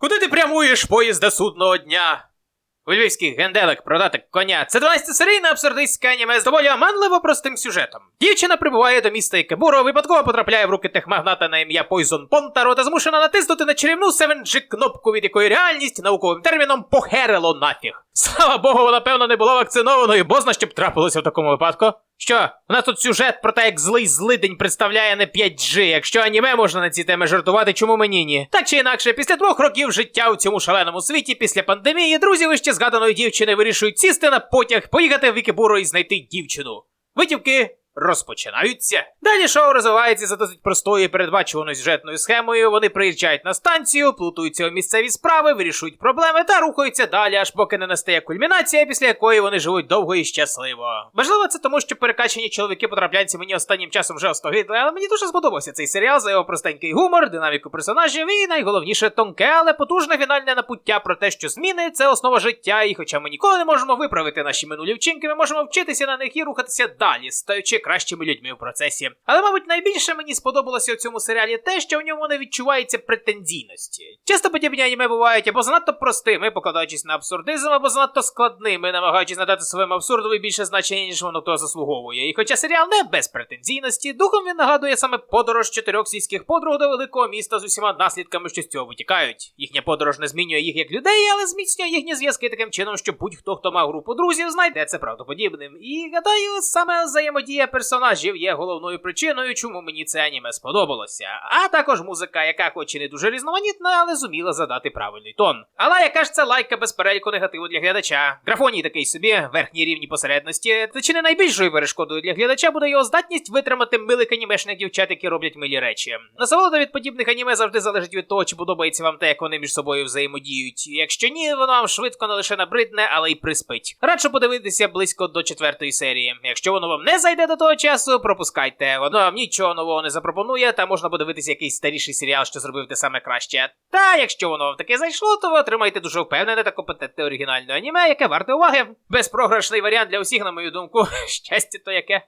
Куди ти прямуєш, поїзда судного дня? У львівських генделик продати коня. Це 12-серійне абсурдистське аніме з доволі оманливо простим сюжетом. Дівчина прибуває до міста Ікебуро, випадково потрапляє в руки техмагната на ім'я Пойзон Понтаро та змушена натиснути на чарівну 7G кнопку, від якої реальність науковим терміном похерило нафіг. Слава Богу, вона певно не була вакцинованою, бо зна, що б трапилося в такому випадку. Що, у нас тут сюжет про те, як злий злидень представляє не 5G. Якщо аніме можна на ці теми жартувати, чому мені ні? Так чи інакше, після двох років життя у цьому шаленому світі, після пандемії, друзі вище згаданої дівчини вирішують сісти на потяг, поїхати в Вікібуру і знайти дівчину. Витівки розпочинаються. Далі шоу розвивається за досить простою і передбачуваною сюжетною схемою. Вони приїжджають на станцію, плутаються у місцеві справи, вирішують проблеми та рухаються далі, аж поки не настає кульмінація, після якої вони живуть довго і щасливо. Можливо, це тому, що перекачані чоловіки потраплянці мені останнім часом вже остогидли, але мені дуже сподобався цей серіал за його простенький гумор, динаміку персонажів і найголовніше тонке, але потужне фінальне напуття про те, що зміни це основа життя, і хоча ми ніколи не можемо виправити наші минулі вчинки, ми можемо вчитися на них і рухатися далі, стаючи кращими людьми в процесі. Але, мабуть, найбільше мені сподобалося у цьому серіалі те, що в ньому не відчувається претензійності. Часто подібні аніме бувають або занадто простими, покладаючись на абсурдизм, або занадто складними, намагаючись надати своєму абсурдові більше значення, ніж воно того заслуговує. І хоча серіал не без претензійності, духом він нагадує саме подорож чотирьох сільських подруг до великого міста з усіма наслідками, що з цього витікають. Їхня подорож не змінює їх як людей, але зміцнює їхні зв'язки таким чином, що будь-хто, хто мав групу друзів, знайде це правдоподібним. І гадаю, саме взаємодія персонажів є головною причиною, чому мені це аніме сподобалося. А також музика, яка хоч і не дуже різноманітна, але зуміла задати правильний тон. Але яка ж це лайка без переліку негативу для глядача? Графоній такий собі, верхній рівні посередності. Та чи не найбільшою перешкодою для глядача буде його здатність витримати милих анімешних дівчат, які роблять милі речі. Насолода від подібних аніме завжди залежить від того, чи подобається вам те, як вони між собою взаємодіють. Якщо ні, воно вам швидко не лише набридне, але й приспить. Радше подивитися близько до четвертої серії. Якщо воно вам не зайде до того часу, пропускайте. Воно вам нічого нового не запропонує, та можна подивитися якийсь старіший серіал, що зробив те саме краще. Та якщо воно вам таке зайшло, то ви отримаєте дуже впевнене та компетентне оригінальне аніме, яке варте уваги. Безпрограшний варіант для усіх, на мою думку. Щастя то яке.